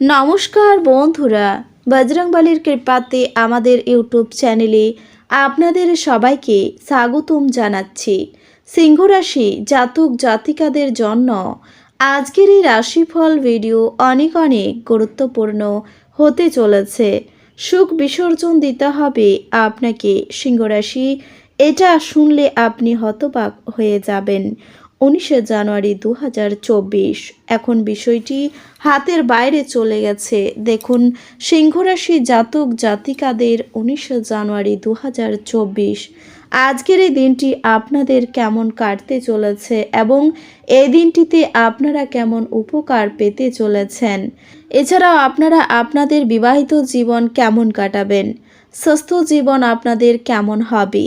নমস্কার বন্ধুরা বজরংবলির কৃপাতে আমাদের ইউটিউব চ্যানেলে আপনাদের সবাইকে স্বাগতম জানাচ্ছি। সিংহ রাশি জাতক জাতিকাদের জন্য আজকের এই রাশিফল ভিডিও অনেক অনেক গুরুত্বপূর্ণ হতে চলেছে। সুখ বিসর্জন দিতে হবে আপনাকে সিংহ রাশি এটা শুনলে আপনি হতবাক হয়ে যাবেন। উনিশে জানুয়ারি দু হাজার চব্বিশ। এখন বিষয়টি হাতের বাইরে চলে গেছে। দেখুন, সিংহরাশি জাতক জাতিকাদের উনিশে জানুয়ারি দু হাজার চব্বিশ। আজকের এই দিনটি আপনাদের কেমন কাটতে চলেছে এবং এই দিনটিতে আপনারা কেমন উপকার পেতে চলেছেন? এছাড়াও আপনারা আপনাদের বিবাহিত জীবন কেমন কাটাবেন? সুস্থ জীবন আপনাদের কেমন হবে?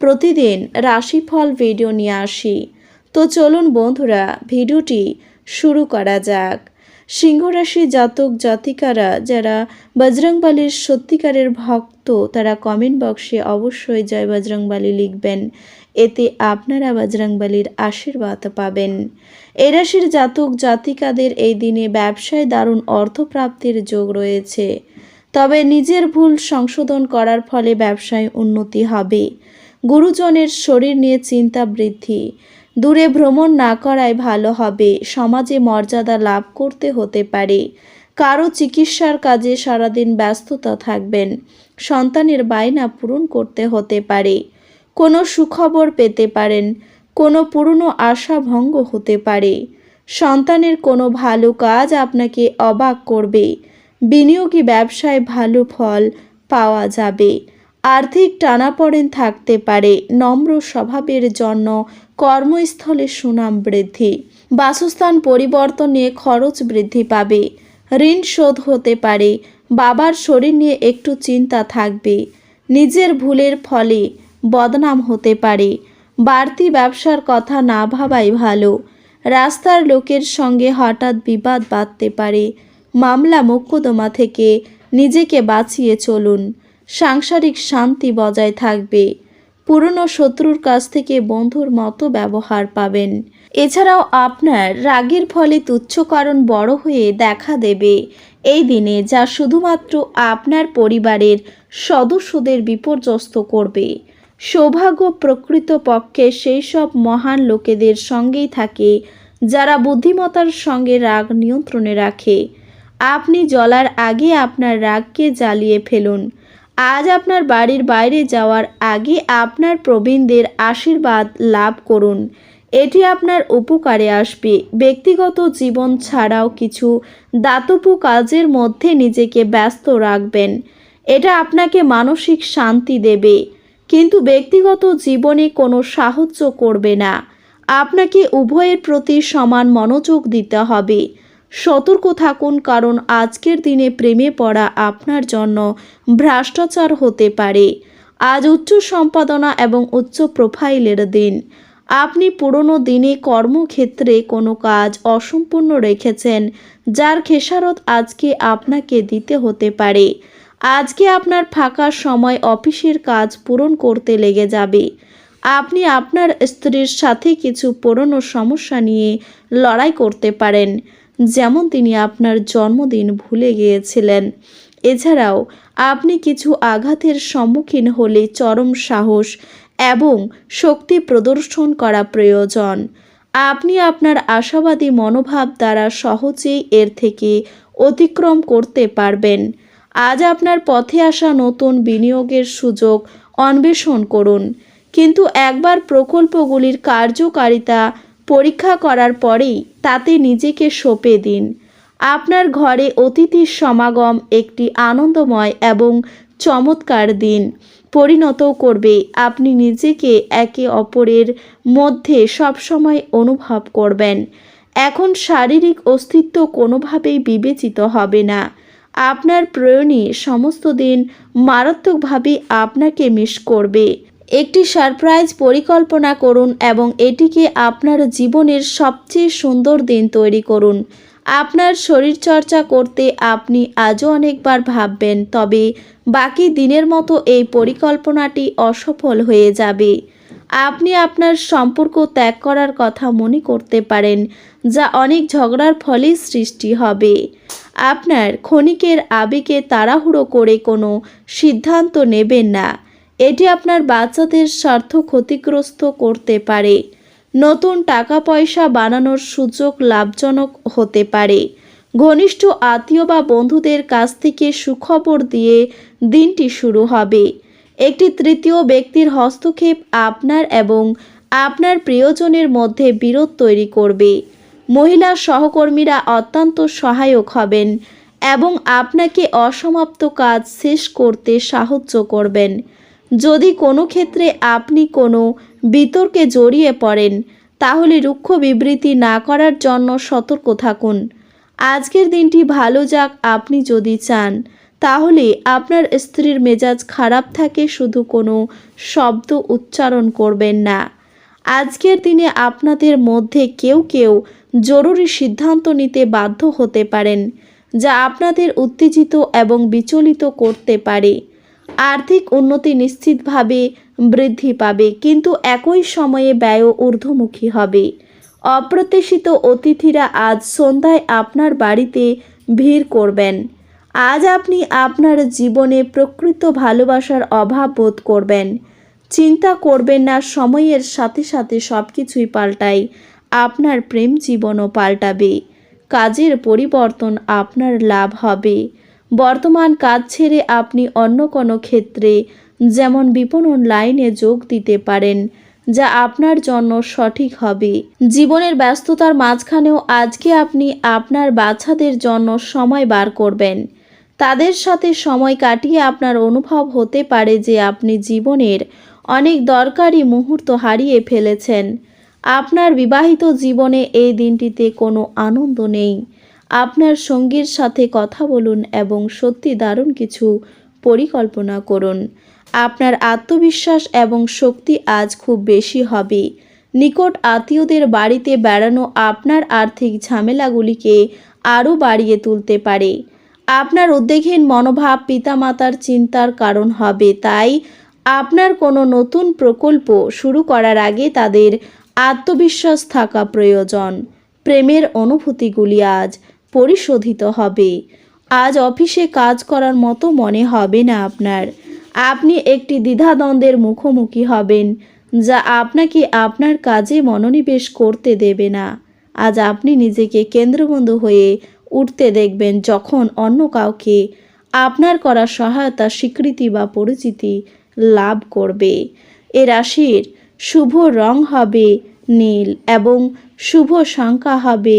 প্রতিদিন রাশিফল ভিডিও নিয়ে আসি। তো চলুন বন্ধুরা, ভিডিওটি শুরু করা যাক। সিংহরাশি জাতক জাতিকারা যারা বজরংবালির সত্যিকারের ভক্ত, তারা কমেন্ট বক্সে অবশ্যই জয় বজরংবালি লিখবেন। এতে আপনারা বজরংবালির আশীর্বাদ পাবেন। এ রাশির জাতক জাতিকাদের এই দিনে ব্যবসায় দারুণ অর্থপ্রাপ্তির যোগ রয়েছে। তবে নিজের ভুল সংশোধন করার ফলে ব্যবসায় উন্নতি হবে। গুরুজনের শরীর নিয়ে চিন্তা বৃদ্ধি। দূরে ভ্রমণ না করাই ভালো হবে, সমাজে মর্যাদা লাভ করতে হতে পারে। কারও চিকিৎসার কাজে সারাদিন ব্যস্ততা থাকবেন, সন্তানের বায়না পূরণ করতে হতে পারে। কোনো সুখবর পেতে পারেন, কোনো পুরনো আশা ভঙ্গ হতে পারে। সন্তানের কোনো ভালো কাজ আপনাকে অবাক করবে, বিনিয়োগী ব্যবসায় ভালো ফল পাওয়া যাবে। আর্থিক টানাপড়েন থাকতে পারে নম্র স্বভাবের জন্য কর্মস্থলে সুনাম বৃদ্ধি। বাসস্থান পরিবর্তন নিয়ে খরচ বৃদ্ধি পাবে। ঋণ শোধ হতে পারে। বাবার শরীর নিয়ে একটু চিন্তা থাকবে। নিজের ভুলের ফলে বদনাম হতে পারে। বাড়তি ব্যবসার কথা না ভাবাই ভালো। রাস্তার লোকের সঙ্গে হঠাৎ বিবাদ বাঁধতে পারে। মামলা মোকদ্দমা থেকে নিজেকে বাঁচিয়ে চলুন। সাংসারিক শান্তি বজায় থাকবে। পুরনো শত্রুর কাছ থেকে বন্ধুর মতো ব্যবহার পাবেন। এছাড়াও আপনার রাগের ফলে তুচ্ছকরণ বড় হয়ে দেখা দেবে। এই দিনে যা শুধুমাত্র আপনার পরিবারের সদস্যদের বিপর্যস্ত করবে। সৌভাগ্য প্রকৃত পক্ষে সেই সব মহান লোকেদের সঙ্গেই থাকে, যারা বুদ্ধিমতার সঙ্গে রাগ নিয়ন্ত্রণে রাখে। আপনি জ্বলার আগে আপনার রাগকে জ্বালিয়ে ফেলুন। আজ আপনার বাড়ির বাইরে যাওয়ার আগে আপনার প্রবীণদের আশীর্বাদ লাভ করুন। এটি আপনার উপকারে আসবে। ব্যক্তিগত জীবন ছাড়াও কিছু দাতব্য কাজের মধ্যে নিজেকে ব্যস্ত রাখবেন। এটা আপনাকে মানসিক শান্তি দেবে। কিন্তু ব্যক্তিগত জীবনে কোনো সাহায্য করবে না। আপনাকে উভয়ের প্রতি সমান মনোযোগ দিতে হবে। সতর্ক থাকুন, কারণ আজকের দিনে প্রেমে পড়া আপনার জন্য ভ্রষ্টাচার হতে পারে। আজ উচ্চ সম্পাদনা এবং উচ্চ প্রোফাইলের দিন। আপনি পুরনো দিনে কর্মক্ষেত্রে কোনো কাজ অসম্পূর্ণ রেখেছেন, যার খেসারত আজকে আপনাকে দিতে হতে পারে। আজকে আপনার ফাঁকা সময় অফিসের কাজ পূরণ করতে লেগে যাবে। আপনি আপনার স্ত্রীর সাথে কিছু পুরনো সমস্যা নিয়ে লড়াই করতে পারেন। যেমন তিনি আপনার জন্মদিন ভুলে গিয়েছিলেন। এছাড়াও, আপনি কিছু আঘাতের সম্মুখীন হলে চরম সাহস এবং শক্তি প্রদর্শন করা প্রয়োজন। আপনি আপনার আশাবাদী মনোভাব দ্বারা সহজেই এর থেকে অতিক্রম করতে পারবেন। আজ আপনার পথে আসা নতুন বিনিয়োগের সুযোগ অন্বেষণ করুন। কিন্তু একবার প্রকল্পগুলির কার্যকারিতা পরীক্ষা করার পরেই তাতে নিজেকে সঁপে দিন। আপনার ঘরে অতিথির সমাগম একটি আনন্দময় এবং চমৎকার দিন। পরিণত করবে আপনি নিজেকে একে অপরের মধ্যে সবসময় অনুভব করবেন। এখন শারীরিক অস্তিত্ব কোনোভাবেই বিবেচিত হবে না। আপনার প্রয়োজনে সমস্ত দিন মারাত্মকভাবে আপনাকে মিস করবে। একটি সারপ্রাইজ পরিকল্পনা করুন এবং এটিকে আপনার জীবনের সবচেয়ে সুন্দর দিন তৈরি করুন। আপনার শরীরচর্চা করতে আপনি আজও অনেকবার ভাববেন, তবে বাকি দিনের মতো এই পরিকল্পনাটি অসফল হয়ে যাবে। আপনি আপনার সম্পর্ক ত্যাগ করার কথা মনে করতে পারেন, যা অনেক ঝগড়ার ফলে সৃষ্টি হবে। আপনার ক্ষণিকের আবেগে তাড়াহুড়ো করে কোনো সিদ্ধান্ত নেবেন না। এটি আপনার বাচ্চাদের স্বার্থ ক্ষতিগ্রস্ত করতে পারে। নতুন টাকা পয়সা বানানোর সুযোগ লাভজনক হতে পারে। ঘনিষ্ঠ আত্মীয় বা বন্ধুদের কাছ থেকে সুখবর দিয়ে দিনটি শুরু হবে। একটি তৃতীয় ব্যক্তির হস্তক্ষেপ আপনার এবং আপনার প্রিয়জনের মধ্যে বিরোধ তৈরি করবে। মহিলা সহকর্মীরা অত্যন্ত সহায়ক হবেন এবং আপনাকে অসমাপ্ত কাজ শেষ করতে সাহায্য করবেন। যদি কোনো ক্ষেত্রে আপনি কোনো বিতর্কে জড়িয়ে পড়েন, তাহলে রুক্ষ বিবৃতি না করার জন্য সতর্ক থাকুন। আজকের দিনটি ভালো যাক আপনি যদি চান, তাহলে আপনার স্ত্রীর মেজাজ খারাপ থাকে শুধু কোনো শব্দ উচ্চারণ করবেন না। আজকের দিনে আপনাদের মধ্যে কেউ কেউ জরুরি সিদ্ধান্ত নিতে বাধ্য হতে পারেন, যা আপনাদের উত্তেজিত এবং বিচলিত করতে পারে। আর্থিক উন্নতি নিশ্চিতভাবে বৃদ্ধি পাবে, কিন্তু একই সময়ে ব্যয়ও ঊর্ধ্বমুখী হবে। অপ্রত্যাশিত অতিথিরা আজ সন্ধ্যায় আপনার বাড়িতে ভিড় করবেন। আজ আপনি আপনার জীবনে প্রকৃত ভালোবাসার অভাব বোধ করবেন। চিন্তা করবেন না, সময়ের সাথে সাথে সব কিছুই পাল্টায়, আপনার প্রেম জীবনও পাল্টাবে। কাজের পরিবর্তন আপনার লাভ হবে। বর্তমান কাজ ছেড়ে আপনি অন্য কোনো ক্ষেত্রে যেমন বিপণন লাইনে যোগ দিতে পারেন, যা আপনার জন্য সঠিক হবে। জীবনের ব্যস্ততার মাঝখানেও আজকে আপনি আপনার বাচ্চাদের জন্য সময় বার করবেন। তাদের সাথে সময় কাটিয়ে আপনার অনুভব হতে পারে যে আপনি জীবনের অনেক দরকারি মুহূর্ত হারিয়ে ফেলেছেন। আপনার বিবাহিত জীবনে এই দিনটিতে কোনো আনন্দ নেই। আপনার সঙ্গীর সাথে কথা বলুন এবং সত্যি দারুণ কিছু পরিকল্পনা করুন। আপনার আত্মবিশ্বাস এবং শক্তি আজ খুব বেশি হবে। নিকট আত্মীয়দের বাড়িতে বেড়ানো আপনার আর্থিক ঝামেলাগুলিকে আরও বাড়িয়ে তুলতে পারে। আপনার উদ্বেগহীন মনোভাব পিতামাতার চিন্তার কারণ হবে, তাই আপনার কোনো নতুন প্রকল্প শুরু করার আগে তাদের আত্মবিশ্বাস থাকা প্রয়োজন। প্রেমের অনুভূতিগুলি আজ পরিশোধিত হবে। আজ অফিসে কাজ করার মতো মনে হবে না আপনার। আপনি একটি দ্বিধাদ্বন্দ্বের মুখোমুখি হবেন, যা আপনাকে আপনার কাজে মনোনিবেশ করতে দেবে না। আজ আপনি নিজেকে কেন্দ্রবন্ধু হয়ে উঠতে দেখবেন যখন অন্য কাউকে আপনার করা সহায়তা, স্বীকৃতি বা পরিচিতি লাভ করবে। এ রাশির শুভ রং হবে নীল এবং শুভ সংখ্যা হবে